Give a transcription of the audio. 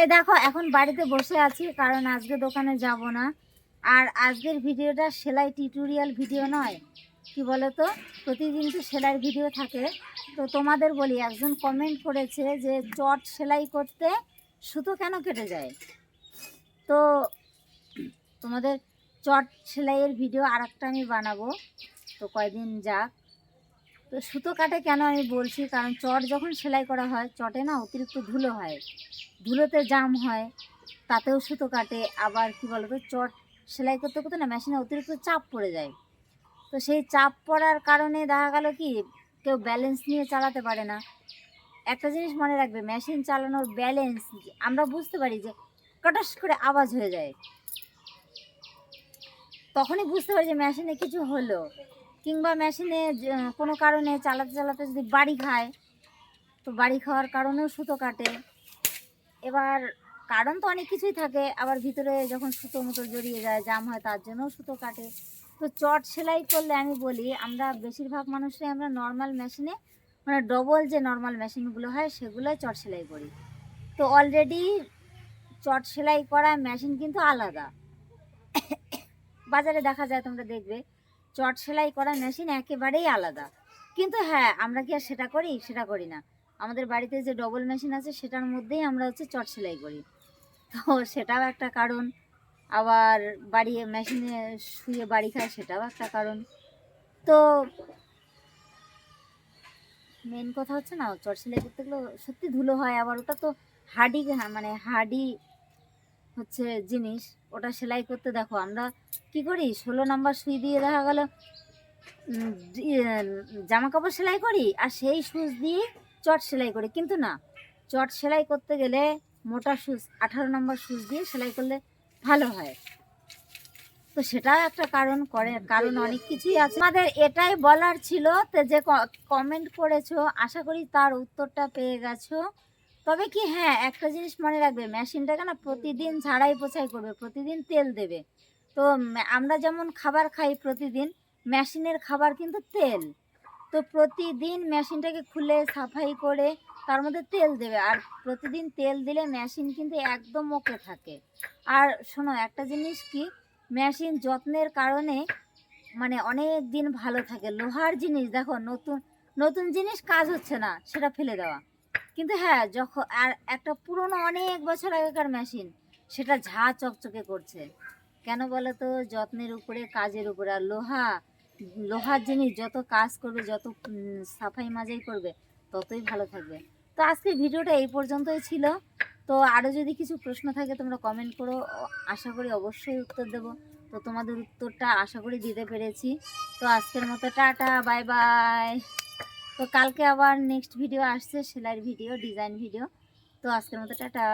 এই দেখো, এখন বাড়িতে বসে আছি, কারণ আজকে দোকানে যাব না। আর আজকের ভিডিওটা সেলাই টিউটোরিয়াল ভিডিও নয়। কি বলো তো প্রতিদিন তো সেলাইয়ের ভিডিও থাকে। তো তোমাদের বলি, একজন কমেন্ট করেছে যে চট সেলাই করতে সুতো কেন কেটে যায়? তো তোমাদের চট সেলাইয়ের ভিডিও আর আমি বানাবো। তো কয়দিন যাক। তো সুতো কাটে কেন আমি বলছি? কারণ চট যখন সেলাই করা হয়, চটে না অতিরিক্ত ধুলো হয়। ধুলোতে জাম হয়, তাতেও সুতো কাটে। আবার কি বলতো, চট সেলাই করতে করতে না মেশিনে অতিরিক্ত চাপ পড়ে যায়। তো সেই চাপ পড়ার কারণে দেখা গেল কি, কেউ ব্যালেন্স নিয়ে চালাতে পারে না। একটা জিনিস মনে রাখবে, মেশিন চালানোর ব্যালেন্স আমরা বুঝতে পারি যে কটাস করে আওয়াজ হয়ে যায়। তখনই বুঝতে পারি যে মেশিনে কিছু হলো। কিংবা মেশিনে কোনো কারণে চালাতে চালাতে যদি বাড়ি খায়, তো বাড়ি খাওয়ার কারণেও সুতো কাটে। এবার কারণ তো অনেক কিছুই থাকে, আবার ভিতরে যখন সুতো মতো জড়িয়ে যায়, জাম হয়, তার জন্যও সুতো কাটে। তো চট সেলাই করলে আমি বলি, আমরা বেশিরভাগ মানুষরাই আমরা নর্মাল মেশিনে মানে ডবল যে নর্মাল মেশিনগুলো হয়, সেগুলোই চট সেলাই করি। তো অলরেডি চট সেলাই করা মেশিন কিন্তু আলাদা। বাজারে দেখা যায়, তোমরা দেখবে চট সেলাই করা মেশিন একেবারেই আলাদা। কিন্তু হ্যাঁ আমরা কি আর সেটা করি? সেটা করি না। আমাদের বাড়িতে যে ডবল মেশিন আছে, সেটার মধ্যেই আমরা হচ্ছে চট সেলাই করি। তো সেটাও একটা কারণ। আবার বাড়ি মেশিনে শুয়ে বাড়ি খায়, সেটাও একটা কারণ। তো মেন কথা হচ্ছে না, চট সেলাই করতে গেলে সত্যি ধুলো হয়। আবার ওটা তো হাডি মানে হাডি হচ্ছে জিনিস, ওটা সেলাই করতে দেখো, আমরা কি করি? ষোলো নাম্বার সুই দিয়ে দেখা গেল জামা কাপড় সেলাই করি, আর সেই সুচ দিয়ে চট সেলাই করি। কিন্তু না, চট সেলাই করতে গেলে মোটা সুচ, আঠারো নম্বর সুচ দিয়ে সেলাই করলে ভালো হয়। তো সেটাও একটা কারণ করে, কারণ অনেক কিছুই আছে। আমাদের এটাই বলার ছিল যে কমেন্ট করেছ, আশা করি তার উত্তরটা পেয়ে গেছো। তবে কি হ্যাঁ একটা জিনিস মনে রাখবে, মেশিনটাকে না প্রতিদিন ঝাড়াই পোছাই করবে, প্রতিদিন তেল দেবে। তো আমরা যেমন খাবার খাই প্রতিদিন, মেশিনের খাবার কিন্তু তেল। তো প্রতিদিন মেশিনটাকে খুলে সাফাই করে তার মধ্যে তেল দেবে, আর প্রতিদিন তেল দিলে মেশিন কিন্তু একদম ওকে থাকে। আর শোনো, একটা জিনিস কি, মেশিন যত্নের কারণে মানে অনেক দিন ভালো থাকে। লোহার জিনিস, দেখো, নতুন নতুন জিনিস কাজ হচ্ছে না, সেটা ফেলে দেওয়া। কিন্তু হ্যাঁ যখন আর একটা পুরনো অনেক বছর আগেকার মেশিন সেটা ঝা চকচকে করছে। কেন বলো তো যত্নের উপরে, কাজের উপরে। আর লোহা, লোহার জিনিস যত কাজ করবে, যত সাফাই মাজাই করবে, ততই ভালো থাকবে। তো আজকের ভিডিওটা এই পর্যন্তই ছিল। তো আরও যদি কিছু প্রশ্ন থাকে, তোমরা কমেন্ট করো। আশা করি অবশ্যই উত্তর দেব। তো তোমাদের উত্তরটা আশা করি দিতে পেরেছি। তো আজকের মতো টাটা বাই বাই তো কালকে আবার নেক্সট ভিডিও আসছে সেলাইয়ের ভিডিও ডিজাইন ভিডিও তো আজকের মতো টাটা।